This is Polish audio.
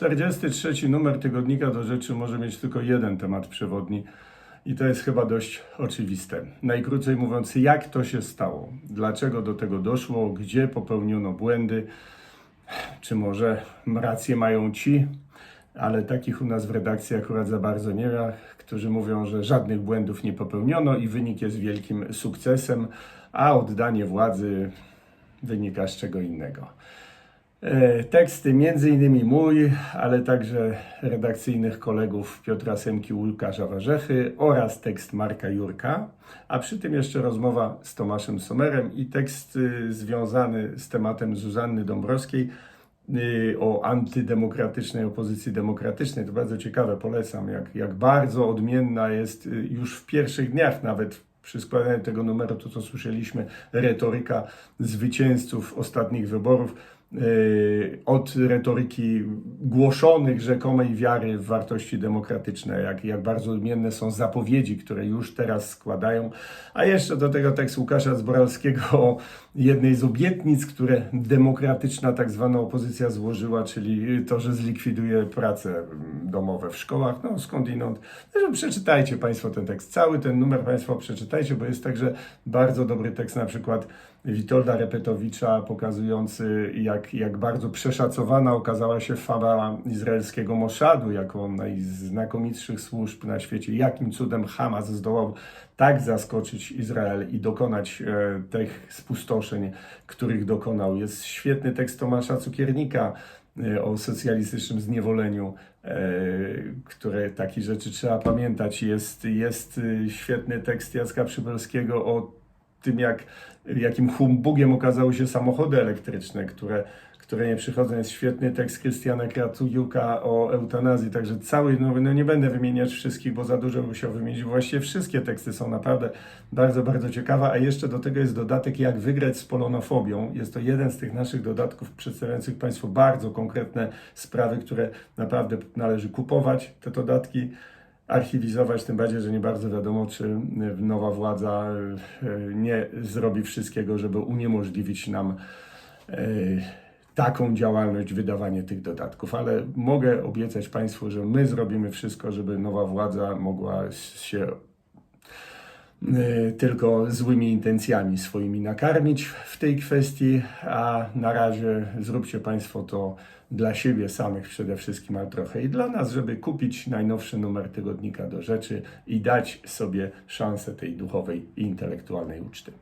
43 numer tygodnika do rzeczy może mieć tylko jeden temat przewodni i to jest chyba dość oczywiste. Najkrócej mówiąc, jak to się stało, dlaczego do tego doszło, gdzie popełniono błędy, czy może rację mają ci, ale takich u nas w redakcji akurat za bardzo nie ma, którzy mówią, że żadnych błędów nie popełniono i wynik jest wielkim sukcesem, a oddanie władzy wynika z czego innego. E, Teksty innymi mój, ale także redakcyjnych kolegów Piotra Semki, Łukasza Warzechy oraz tekst Marka Jurka, a przy tym jeszcze rozmowa z Tomaszem Somerem i tekst y, związany z tematem Zuzanny Dąbrowskiej y, o antydemokratycznej opozycji demokratycznej. To bardzo ciekawe, polecam, jak, jak bardzo odmienna jest y, już w pierwszych dniach nawet przy składaniu tego numeru, to co słyszeliśmy, retoryka zwycięzców ostatnich wyborów yy, od retoryki głoszonych rzekomej wiary w wartości demokratyczne, jak, jak bardzo odmienne są zapowiedzi, które już teraz składają, a jeszcze do tego tekst Łukasza Zboralskiego o jednej z obietnic, które demokratyczna tak zwana opozycja złożyła, czyli to, że zlikwiduje prace domowe w szkołach, no skądinąd. Zresztą przeczytajcie Państwo ten tekst, cały ten numer Państwo przeczytajcie, bo jest także bardzo dobry tekst na przykład Witolda Repetowicza pokazujący jak, jak bardzo przeszacowana okazała się fama izraelskiego Mossadu jako najznakomitszych służb na świecie. Jakim cudem Hamas zdołał tak zaskoczyć Izrael i dokonać e, tych spustoszeń, których dokonał. Jest świetny tekst Tomasza Cukiernika o socjalistycznym zniewoleniu, e, które takie rzeczy trzeba pamiętać. Jest, jest e, świetny tekst Jacka Przybylskiego o tym, jak, jakim humbugiem okazały się samochody elektryczne, które, które nie przychodzą. Jest świetny tekst Krystiana Kratujuka o eutanazji, także cały, no, no nie będę wymieniać wszystkich, bo za dużo bym musiał wymienić. Właściwie wszystkie teksty są naprawdę bardzo, bardzo ciekawe, a jeszcze do tego jest dodatek, jak wygrać z polonofobią. Jest to jeden z tych naszych dodatków przedstawiających Państwu bardzo konkretne sprawy, które naprawdę należy kupować, te dodatki archiwizować, tym bardziej, że nie bardzo wiadomo, czy nowa władza y, nie zrobi wszystkiego, żeby uniemożliwić nam y, taką działalność, wydawanie tych dodatków. Ale mogę obiecać Państwu, że my zrobimy wszystko, żeby nowa władza mogła się tylko złymi intencjami swoimi nakarmić w tej kwestii, a na razie zróbcie Państwo to dla siebie samych przede wszystkim, ale trochę i dla nas, żeby kupić najnowszy numer tygodnika do rzeczy i dać sobie szansę tej duchowej i intelektualnej uczty.